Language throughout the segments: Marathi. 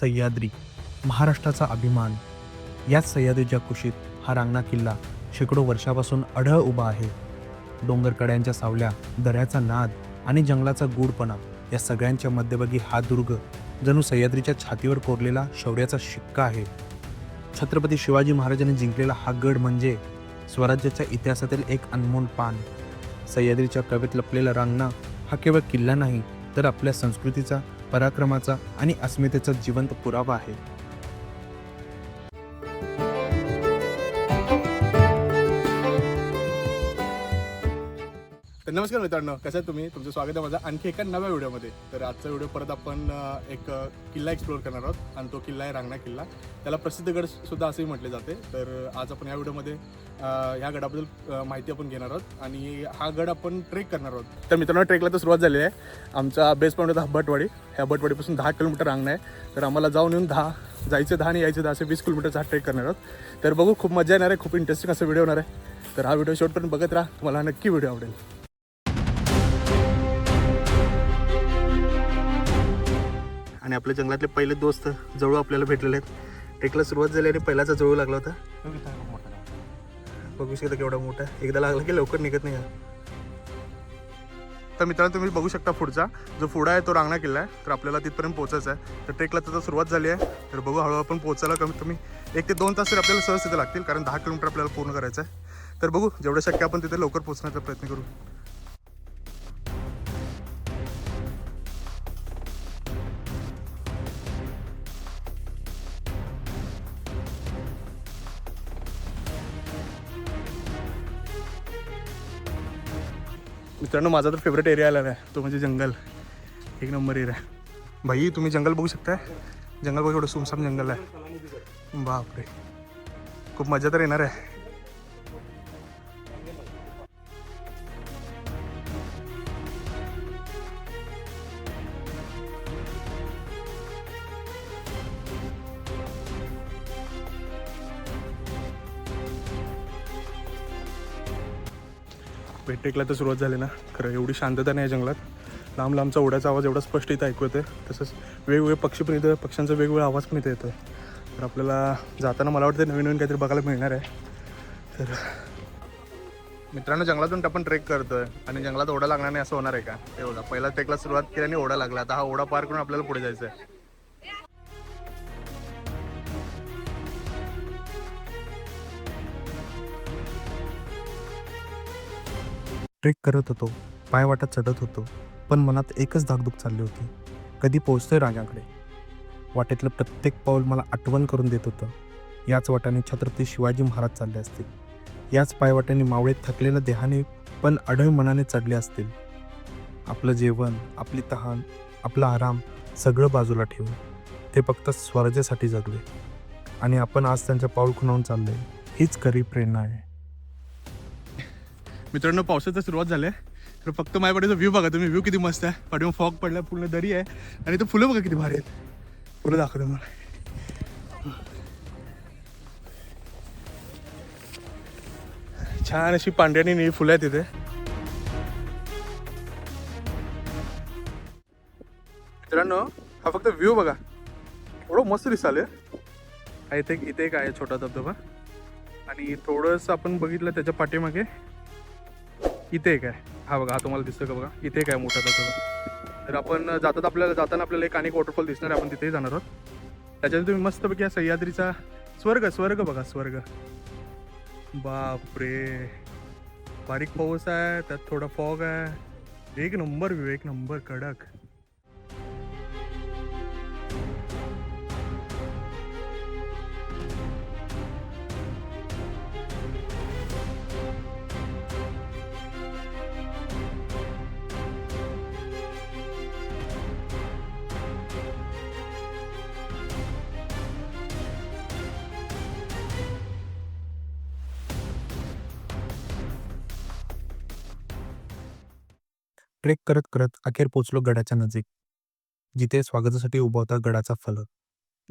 सह्याद्री महाराष्ट्राचा अभिमान. याच सह्याद्रीच्या कुशीत हा रांगणा किल्ला शेकडो वर्षापासून अढळ उभा आहे. डोंगरकड्यांच्या सावल्या दऱ्याचा नाद आणि जंगलाचा गूढपणा या सगळ्यांच्या मध्यभागी हा दुर्ग जणू सह्याद्रीच्या छातीवर कोरलेला शौर्याचा शिक्का आहे. छत्रपती शिवाजी महाराजांनी जिंकलेला हा गड म्हणजे स्वराज्याच्या इतिहासातील एक अनमोल पान. सह्याद्रीच्या कवेत लपलेला रांगणा हा केवळ किल्ला नाही तर आपल्या संस्कृतीचा पराक्रमाचा आणि अस्मितेचा जिवंत पुरावा आहे. नमस्कार मित्रांनो कसं आहे तुम्ही? तुमचं स्वागत आहे माझं आणखी एका नव्या व्हिडिओमध्ये. तर आजचा व्हिडिओ परत आपण एक किल्ला एक्सप्लोअर करणार आहोत. आणि तो किल्ला आहे रांगणा किल्ला. त्याला प्रसिद्धगड सुद्धा असेही म्हटले जाते. तर आज आपण या व्हिडिओमध्ये ह्या गडाबद्दल माहिती आपण घेणार आहोत. आणि हा गड आपण ट्रेक करणार आहोत. तर मित्रांनो ट्रेकला तर सुरुवात झाली आहे. आमचा बेस पॉईंट होता भटवाडी ह्या भटवाडीपासून दहा किलोमीटर रांगणा आहे. तर आम्हाला जाऊन येऊन दहा जायचं दहा आणि यायचं दहा असे वीस किलोमीटरचा हा ट्रेक करणार आहोत. तर बघू खूप मजा येणार आहे. खूप इंटरेस्टिंग असा व्हिडिओ होणार आहे. तर हा व्हिडिओ शेवटपर्यंत बघत राहा. तुम्हाला नक्की व्हिडिओ आवडेल. आणि आपल्या जंगलातले पहिले दोस्त जवळ आपल्याला भेटलेले आहेत. ट्रेकला सुरुवात झाली आणि पहिलाचा जवळ लागला होता. बघू शकता केवढा मोठा एकदा लागला की लवकर निघत नाही तर मित्रांनो तुम्ही बघू शकता पुढचा. जो पुढा आहे तो रांगणा किल्ला आहे. तर आपल्याला तिथपर्यंत पोहोचायचं आहे. तर ट्रेकला तर सुरुवात झाली आहे. तर बघू हळूहळू आपण पोहोचायला कमीत कमी एक ते दोन तास तरी आपल्याला सहज तिथे लागतील. कारण दहा किलोमीटर आपल्याला पूर्ण करायचं आहे. तर बघू जेवढं शक्य आपण तिथे लवकर पोहोचण्याचा प्रयत्न करू. मित्रांनो माझा तर फेवरेट एरिया आला आहे. तो म्हणजे जंगल. एक नंबर एरिया भाई तुम्ही जंगल बघू शकताय? जंगल बघू एवढं सुमसाम जंगल आहे. बापरे. खूप मजा तर येणार आहे. ट्रेकला तर सुरुवात झाली ना. खरं एवढी शांतता नाही आहे जंगलात. लांब लांबचा ओढ्याचा आवाज एवढा स्पष्ट इथं ऐकू येते तसंच वेगवेगळे पक्षी पण इथं पक्ष्यांचा वेगवेगळा आवाज पण इथं येतो तर आपल्याला जाताना मला वाटतं नवीन नवीन काहीतरी बघायला मिळणार आहे. तर मित्रांनो जंगलातून आपण ट्रेक करतोय आणि जंगलात ओढा लागणार नाही असं होणार आहे का? एवढा. बघा पहिला ट्रेकला सुरुवात केली आणि ओढा लागला. आता हा ओढा पार करून आपल्याला पुढे जायचं आहे ट्रेक करत होतो पायवाटा चढत होतो पण मनात एकच धाकधूक चालली होती. कधी पोहोचतोय राजाकडे? वाटेतलं प्रत्येक पाऊल मला आठवण करून देत होतं. याच वाटाने छत्रपती शिवाजी महाराज चालले असतील. याच पायवाट्याने मावळे थकलेल्या देहाने पण अढळ मनाने चढले असतील. आपलं जेवण आपली तहान आपला आराम सगळं बाजूला ठेवून ते फक्त स्वराज्यासाठी जगले. आणि आपण आज त्यांच्या पाऊल खुणावून चालले हीच खरी प्रेरणा आहे. मित्रांनो पावसाचं सुरुवात झाली आहे तर फक्त माझ्याकडे व्ह्यू बघा तुम्ही. व्ह्यू किती मस्त आहे. पाठीमा फॉग पडला पूर्ण दरी आहे. आणि ते फुलं बघा किती भारी आहेत. फुलं दाखवतो मला छान अशी पांढऱ्यानी निळी फुलं आहेत तिथे मित्रांनो हा फक्त व्ह्यू बघा. एवढं मस्त दिसाले हा इथे इथे एक आहे छोटा धबधबा. आणि थोडंसं आपण बघितलं त्याच्या पाठीमागे. इथे एक आहे. हा बघा हा तुम्हाला दिसतोय का बघा? इथे एक आहे मोठा तसं तर आपण जातात आपल्याला जाताना आपल्याला एक अनेक वॉटरफॉल दिसणार आहे आपण तिथेही जाणार आहोत. त्याच्यात तुम्ही मस्तपैकी या सह्याद्रीचा स्वर्ग स्वर्ग बघा स्वर्ग. बापरे. बारीक पाऊस आहे त्यात थोडा फॉग आहे. एक नंबर विवेक एक नंबर कडक. ट्रेक करत करत अखेर पोचलो गडाच्या नजीक. जिथे स्वागतासाठी उभा होता गडाचा फलक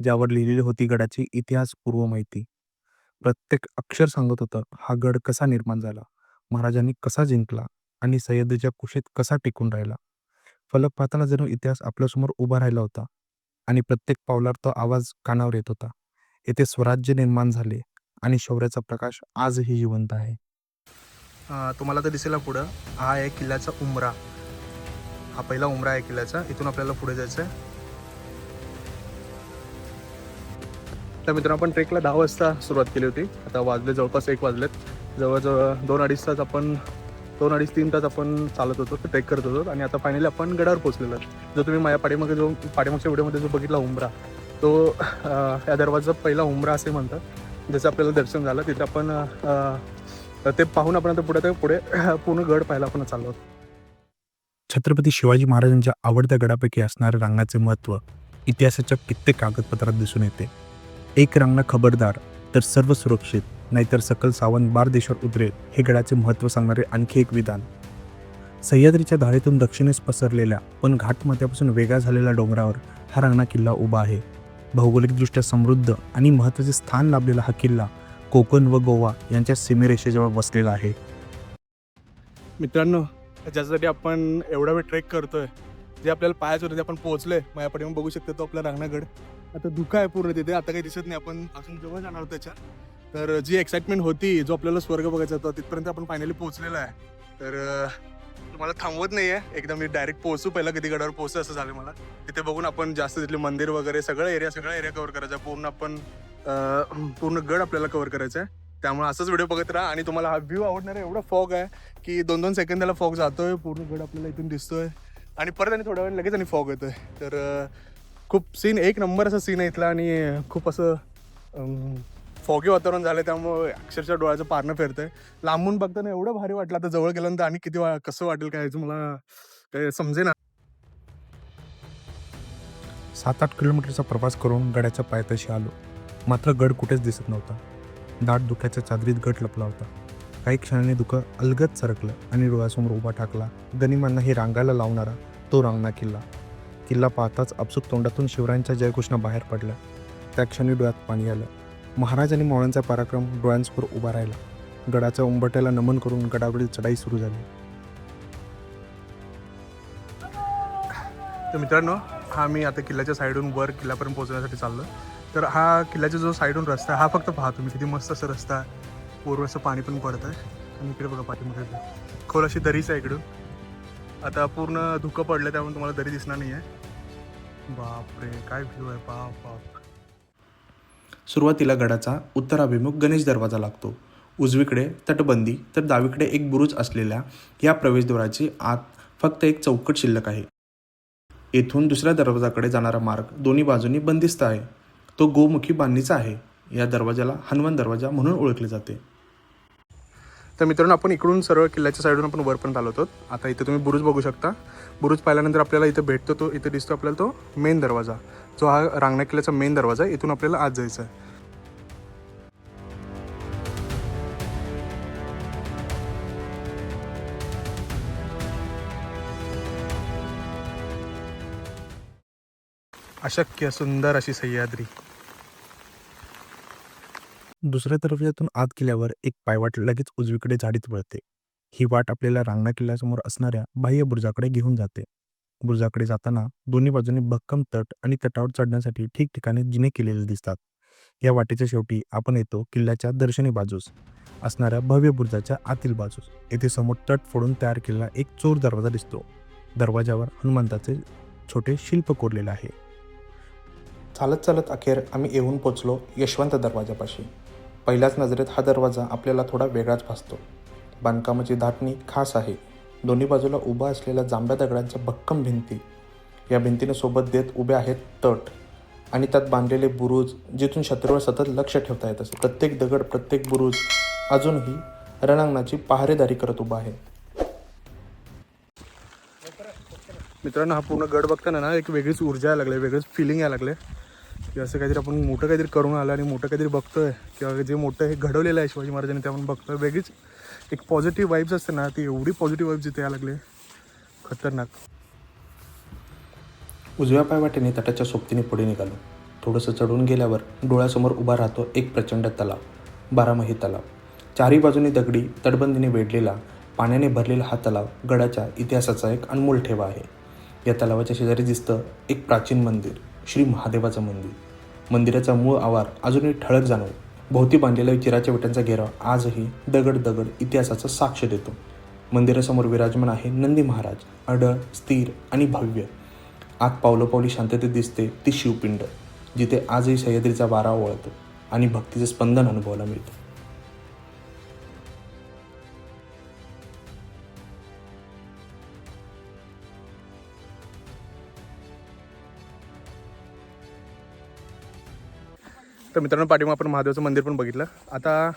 ज्यावर लिहिलेली होती गडाची इतिहास पूर्व माहिती. प्रत्येक अक्षर सांगत होतं हा गड कसा निर्माण झाला महाराजांनी कसा जिंकला आणि सह्याद्रीच्या कुशीत कसा टिकून राहिला. फलक पाहताना जणू इतिहास आपल्यासमोर उभा राहिला होता आणि प्रत्येक पावलावर तो आवाज कानावर येत होता. येथे स्वराज्य निर्माण झाले आणि शौर्याचा प्रकाश आजही जिवंत आहे. तुम्हाला तर दिसेल पुढं हा आहे किल्ल्याचा उमरा. हा पहिला उमरा आहे किल्ल्याचा. इथून आपल्याला पुढे जायचं आहे. तर मित्रांनो आपण ट्रेकला दहा वाजता सुरुवात केली होती. आता वाजले जवळपास एक वाजलेत. जवळजवळ दोन अडीच तास आपण दोन अडीच तीन तास आपण चालत होतो ट्रेक करत होतो. आणि आता फायनली आपण गडावर पोहोचलेलो जो तुम्ही माझ्या पाठीमागे जो पाठीमागच्या व्हिडिओमध्ये जो बघितला उमरा तो या दरवाजा पहिला उमरा असे म्हणतात. जसं आपल्याला दर्शन झालं तिथे आपण ते पाहून आपण आता पुढे ते पुढे पूर्ण गड पाहायला आपण चाललो होतो छत्रपती शिवाजी महाराजांच्या आवडत्या गडापैकी असणाऱ्या रांगाचे महत्त्व इतिहासाच्या कित्येक कागदपत्रात दिसून येते. एक रांगणा खबरदार तर सर्व सुरक्षित नाहीतर सकल सावंत बार देशावर उतरेल हे गडाचे महत्त्व सांगणारे आणखी एक विधान. सह्याद्रीच्या धारेतून दक्षिणेस पसरलेल्या पण घाटमाथ्यापासून वेगळा झालेल्या डोंगरावर हा रांगणा किल्ला उभा आहे. भौगोलिकदृष्ट्या समृद्ध आणि महत्त्वाचे स्थान लाभलेला हा किल्ला कोकण व गोवा यांच्या सीमेरेषेजवळ वसलेला आहे. मित्रांनो ज्याच्यासाठी आपण एवढा वेळ ट्रेक करतोय जे आपल्याला पाहायचं होतं ते आपण पोहोचलोय माझ्या पाठीमागे बघू शकतो तो आपला रांगणागड आता धुका आहे पूर्ण तिथे आता काही दिसत नाही आपण अजून जवळ जाणार आहोत त्याच्या. तर जी एक्साइटमेंट होती जो आपल्याला स्वर्ग बघायचा होता तिथपर्यंत आपण फायनली पोहोचलेला आहे. तर मला थांबवत नाही आहे एकदम मी डायरेक्ट पोहोचू पहिला कधी गडावर पोहोचू असं झालं मला. तिथे बघून आपण जास्त तिथले मंदिर वगैरे सगळं एरिया सगळा एरिया कव्हर करायचा. आहे. पूर्ण आपण पूर्ण गड आपल्याला कव्हर करायचा आहे त्यामुळे असंच व्हिडिओ बघत राहा. आणि तुम्हाला हा व्ह्यू आवडणार आहे एवढा फॉग आहे की दोन दोन सेकंदाला फॉग जातोय पूर्ण गड आपल्याला इथून दिसतोय. आणि परत आणि थोड्या वेळ लगेच आणि फॉग येतोय. तर खूप सीन एक नंबर असा सीन आहे इथला आणि खूप असं फॉगी वातावरण झालं त्यामुळे अक्षरशः डोळ्याचं पारणं फिरतंय. लांबून बघताना एवढं भारी वाटलं आता जवळ गेल्यानंतर. आणि किती वा- कसं वाटेल काय याचं मला काय समजेना. सात आठ किलोमीटरचा प्रवास करून गडाच्या पायथ्याशी आलो. मात्र गड कुठेच दिसत नव्हता. दाट दुखाच्या चादरीत गट लपला होता. काही क्षणाने दुःख अलगत सरकलं आणि डोळ्यासमोर उभा टाकला गनिमांना हे रांगायला लावणारा तो रांगणा किल्ला. किल्ला पाहताच अपसुक तोंडातून शिवरायांच्या जयकृष्ण बाहेर पडल्या. त्या क्षणी डोळ्यात पाणी आलं. महाराज आणि मावळ्यांचा पराक्रम डोळ्यांसमोर उभा राहिला. गडाच्या उंबट्याला नमन करून गडावरील चढाई सुरू झाली. तर मित्रांनो हा मी आता किल्ल्याच्या साईडून वर किल्ल्यापर्यंत पोहोचण्यासाठी चाललो तर हा किल्ल्याचा जो साईडून रस्ता आहे हा फक्त पहा तुम्ही किती मस्त असा रस्ता आहे. पूर्व असं पाणी पण पडत आहे आणि इकडे बघा पाठीमध्ये खोल अशी दरीच आहे इकडून. आता पूर्ण धुकं पडलं त्यामुळे तुम्हाला दरी दिसणार नाही आहे बापरे काय व्ह्यू आहे. बाप बाप. सुरुवातीला गडाचा उत्तराभिमुख गणेश दरवाजा लागतो. उजवीकडे तटबंदी तर डावीकडे एक बुरुज असलेल्या या प्रवेशद्वाराची आत फक्त एक चौकट शिल्लक आहे. येथून दुसऱ्या दरवाजाकडे जाणारा मार्ग दोन्ही बाजूंनी बंदिस्त आहे. तो गोमुखी बांधणीचा आहे. या दरवाजाला हनुमान दरवाजा म्हणून ओळखले जाते. तर मित्रांनो आपण इकडून सरळ किल्ल्याच्या साईडून आपण वरपर्यंत आलो होतो आता इथे तुम्ही बुरुज बघू शकता. बुरुज पाहिल्यानंतर आपल्याला इथे भेटतो तो इथे दिसतो आपल्याला तो मेन दरवाजा. जो हा रांगणा किल्ल्याचा मेन दरवाजा आहे इथून आपल्याला आत जायचं आहे. अशक्य सुंदर अशी सह्याद्री. दुसऱ्या दरवाज्यातून आत गेल्यावर एक पायवाट लगेच उजवीकडे झाडीत वळते. ही वाट आपल्याला रांगणा किल्ल्यासमोर असणाऱ्या बाह्य बुरुजाकडे घेऊन जाते. बुरुजाकडे जाताना दोन्ही बाजूंनी भक्कम तट आणि तटावर चढण्यासाठी ठिकठिकाणी जिने केलेले दिसतात. या वाटेच्या शेवटी आपण येतो किल्ल्याच्या दर्शनी बाजूस असणाऱ्या भव्य बुरुजाच्या आतील बाजूस. येथे समोर तट फोडून तयार केलेला एक चोर दरवाजा दिसतो. दरवाजावर हनुमंताचे छोटे शिल्प कोरलेले आहे. चालत चालत अखेर आम्ही येऊन पोचलो यशवंत दरवाजापाशी. पहिल्याच नजरेत हा दरवाजा आपल्याला थोडा वेगळाच भासतो. बांधकामाची धाटणी खास आहे. दोन्ही बाजूला उभा असलेल्या जांभ्या दगडांच्या भक्कम भिंती. या भिंतीने सोबत देत उभे आहेत तट आणि त्यात बांधलेले बुरुज जिथून शत्रूवर सतत लक्ष ठेवता येत असे प्रत्येक दगड प्रत्येक बुरुज अजूनही रणांगणाची पहारेदारी करत उभा आहे. मित्रांनो हा पूर्ण गड बघताना ना एक वेगळीच ऊर्जा यायला लागली वेगळीच फिलिंग यायला लागले. की असं काहीतरी आपण मोठं काहीतरी करून आलं आणि मोठं काहीतरी बघतोय. किंवा जे मोठं हे घडवलेलं आहे शिवाजी महाराजांनी ते आपण बघतोय. वेगळीच एक पॉझिटिव्ह वाईब्स असते ना ती एवढी पॉझिटिव्ह वाईब्स इथे यायला लागले. खतरनाक. उजव्या पायवाटेने तटाच्या सोबतीने पुढे निघालो. थोडंसं चढून गेल्यावर डोळ्यासमोर उभा राहतो एक प्रचंड तलाव बारामही तलाव. चारही बाजूनी दगडी तटबंदीने वेढलेला पाण्याने भरलेला हा तलाव गडाच्या इतिहासाचा एक अनमोल ठेवा आहे. या तलावाच्या शेजारी दिसतं एक प्राचीन मंदिर श्री महादेवाचं मंदिर. मंदिराचा मूळ आवार अजूनही ठळक जाणवतो भोवती बांधलेल्या चिराच्या विटांचा घेराव आजही दगड दगड इतिहासाचा साक्ष देतो. मंदिरासमोर विराजमान आहे नंदी महाराज अडळ स्थिर आणि भव्य. आत पावलोपावली शांततेत दिसते ती शिवपिंड जिथे आजही सह्याद्रीचा वारा वळतो आणि भक्तीचे स्पंदन अनुभवायला मिळतं. तर मित्रांनो पाठीमा आपण महादेवाचं मंदिर पण बघितलं. आता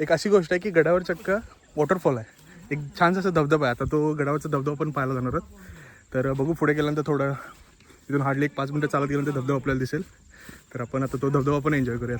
एक अशी गोष्ट आहे की गडावर चक्क वॉटरफॉल आहे. एक छानसा असा धबधबा आहे. आता तो गडावरचा धबधबा पण पाहायला जाणार आहोत. तर बघू पुढे गेल्यानंतर थोडं तिथून हार्डली एक पाच मिनटं चालत गेल्यानंतर धबधबा आपल्याला दिसेल. तर आपण आता तो धबधबा पण एन्जॉय करूया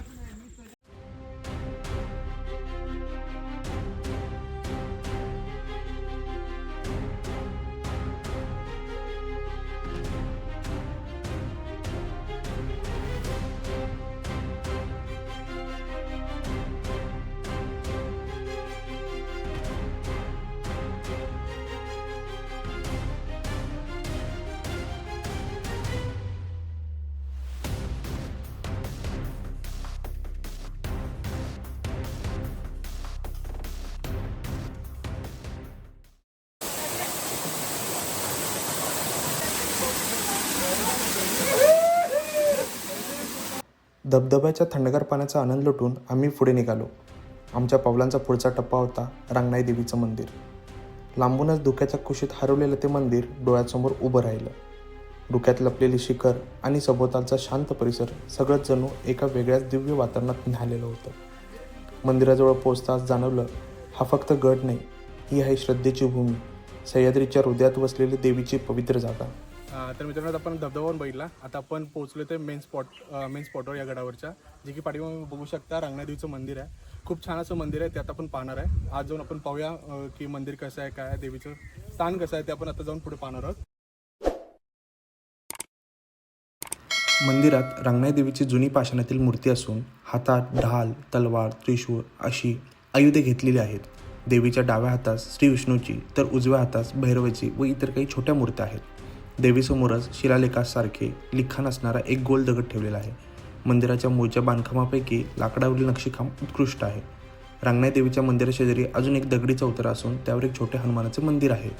धबधब्याच्या थंडगार पाण्याचा आनंद लुटून आम्ही पुढे निघालो. आमच्या पावलांचा पुढचा टप्पा होता रांगणाई देवीचं मंदिर. लांबूनच धुक्याच्या कुशीत हरवलेलं ते मंदिर डोळ्यासमोर उभं राहिलं. डोक्यात लपलेली शिखर आणि सभोवतालचा शांत परिसर सगळंच जणू एका वेगळ्याच दिव्य वातावरणात न्हालेलं होतं. मंदिराजवळ पोचताच जाणवलं हा फक्त गड नाही ही आहे श्रद्धेची भूमी. सह्याद्रीच्या हृदयात वसलेली देवीची पवित्र जागा. तर मित्रांनो आता आपण धबधबावर बघितला. आता आपण पोहोचलो ते मेन स्पॉट मेन स्पॉटवर या गडावरच्या जे की पाठीमागे बघू शकता रांगणादेवीचं मंदिर आहे. खूप छान असं मंदिर आहे ते आता आपण पाहणार आहे. आज जाऊन आपण पाहूया की मंदिर कसं आहे काय देवीचं स्थान कसं आहे ते आपण आता जाऊन पुढे पाहणार आहोत. मंदिरात रंगनाई देवीची जुनी पाषाणातील मूर्ती असून हातात ढाल तलवार त्रिशूळ अशी आयुधे घेतलेली आहेत. देवीच्या डाव्या हातास श्री विष्णूची तर उजव्या हातास भैरवाची व इतर काही छोट्या मूर्त्या आहेत. देवीसमोरच शिलालेखासारखे लिखाण असणारा एक गोल दगड ठेवलेला आहे. मंदिराच्या मूळच्या बांधकामापैकी लाकडावरील नक्षीकाम उत्कृष्ट आहे. रांगणाई देवीच्या मंदिराशेजारी अजून एक दगडी चौतरा असून त्यावर एक छोटे हनुमानाचे मंदिर आहे.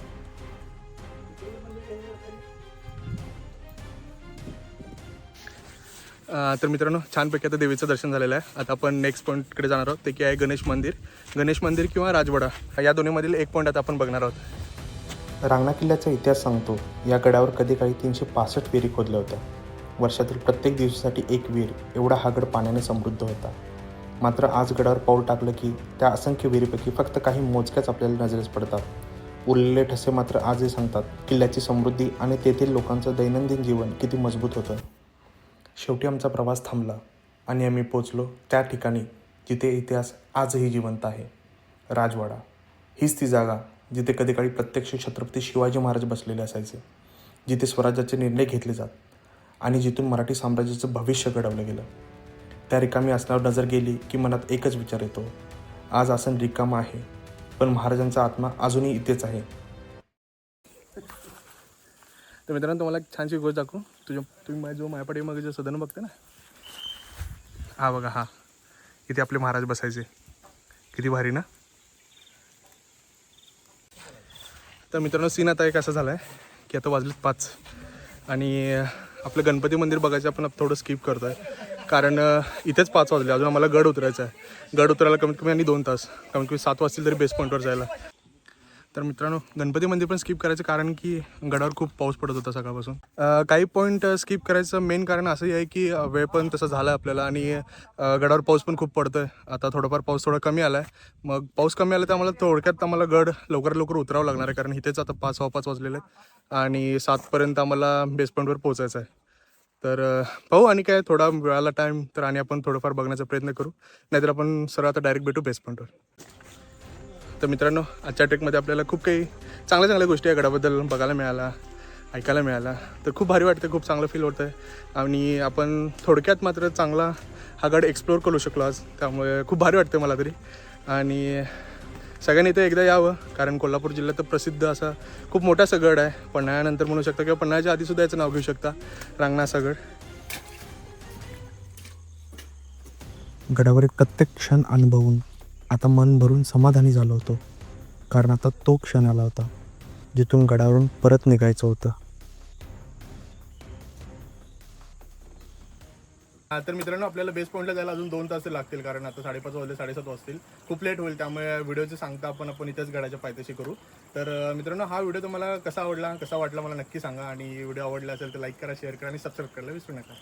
तर मित्रांनो छानपैकी आता देवीचं दर्शन झालेलं आहे. आता आपण नेक्स्ट पॉईंटकडे जाणार आहोत. ते की आहे गणेश मंदिर. गणेश मंदिर किंवा राजवाडा या दोन्हीमधील एक पॉईंट आता आपण बघणार आहोत. रांगणा किल्ल्याचा इतिहास सांगतो या गडावर कधी काळी तीनशे पासष्ट विहिरी खोदल्या होत्या. वर्षातील प्रत्येक दिवसासाठी एक विहीर एवढा हा गड पाण्याने समृद्ध होता. मात्र आज गडावर पाऊल टाकलं की त्या असंख्य विहिरीपैकी फक्त काही मोजक्याच आपल्याला नजरेस पडतात. उरलेले ठसे मात्र आजही सांगतात किल्ल्याची समृद्धी आणि तेथील लोकांचं दैनंदिन जीवन किती मजबूत होतं. शेवटी आमचा प्रवास थांबला आणि आम्ही पोचलो त्या ठिकाणी जिथे इतिहास आजही जिवंत आहे. राजवाडा. हीच ती जागा जिथे कधीकाळी प्रत्यक्ष छत्रपती शिवाजी महाराज बसलेले असायचे जिथे स्वराज्याचे निर्णय घेतले जात आणि जिथून मराठी साम्राज्याचं भविष्य घडवलं गेलं. त्या रिकामी आसनावर नजर गेली की मनात एकच विचार येतो आज आसन रिकामा आहे पण महाराजांचा आत्मा अजूनही इथेच आहे. तर मित्रांनो तुम्हाला एक छानशी गोष्ट दाखवू. तुझ्या तुम्ही माझ्या जो माझ्यापाठी मग जो सदन बघते ना? हा बघा हा. इथे आपले महाराज बसायचे. किती भारी ना? तर मित्रांनो सीन आता एक असं झाला आहे की आता वाजलेत पाच. आणि आपलं गणपती मंदिर बघायचं आपण थोडं स्किप करतो आहे कारण इथेच पाच वाजले. अजून आम्हाला गड उतरायचा आहे. गड उतरायला कमीत कमी आणि दोन तास. कमीत कमी सात वाजतील तरी बेस पॉईंटवर जायला. तर मित्रांनो गणपती मंदिर पण स्किप करायचं कारण की गडावर खूप पाऊस पडत होता सकाळपासून. काही पॉईंट स्किप करायचं मेन कारण असंही आहे की वेळ पण तसा झाला आपल्याला आणि गडावर पाऊस पण खूप पडतोय. आता थोडाफार पाऊस थोडा कमी आला आहे मग पाऊस कमी आला तर आम्हाला थोडक्यात आम्हाला गड लवकर लवकर उतरावं लागणार आहे कारण इथेच आता पाच सहा पाच वाजलेले आहेत आणि सातपर्यंत आम्हाला बेस पॉईंटवर पोहोचायचं आहे. तर पाहू आणि काय थोडा वेळाला टाईम तर आणि आपण थोडंफार बघण्याचा प्रयत्न करू. नाहीतर आपण सरळ आता डायरेक्ट भेटू बेस पॉईंटवर तर मित्रांनो आजच्या ट्रेकमध्ये आपल्याला खूप काही चांगल्या चांगल्या गोष्टी या गडाबद्दल बघायला मिळाला ऐकायला मिळाला. तर खूप भारी वाटतं खूप चांगलं फील होतं आहे आणि आपण थोडक्यात मात्र चांगला हा गड एक्सप्लोअर करू शकलो आज. त्यामुळे खूप भारी वाटतं मला तरी. आणि सगळ्यांनी इथं एकदा यावं कारण कोल्हापूर जिल्ह्यात तर प्रसिद्ध असा खूप मोठा गड आहे. पन्हाळ्यानंतर म्हणू शकता किंवा पन्हाळ्याच्या आधीसुद्धा याचं नाव घेऊ शकता रांगणा असा गडावर एक प्रत्येक क्षण अनुभवून आता मन भरून समाधानी झालो होतो. कारण आता तो क्षण आला होता जिथून गडावरून परत निघायचं होतं. तर मित्रांनो आपल्याला बेस पॉईंटला जायला अजून दोन तास लागतील कारण आता साडेपाच वाजले साडेसात वाजतील. खूप लेट होईल त्यामुळे व्हिडिओचे सांगता आपण आपण इथेच गडाच्या पायथ्याशी करू. तर मित्रांनो हा व्हिडिओ तुम्हाला कसा आवडला कसा वाटला मला नक्की सांगा. आणि व्हिडिओ आवडला असेल तर लाईक करा शेअर करा आणि सबस्क्राईब करायला विसरू नका.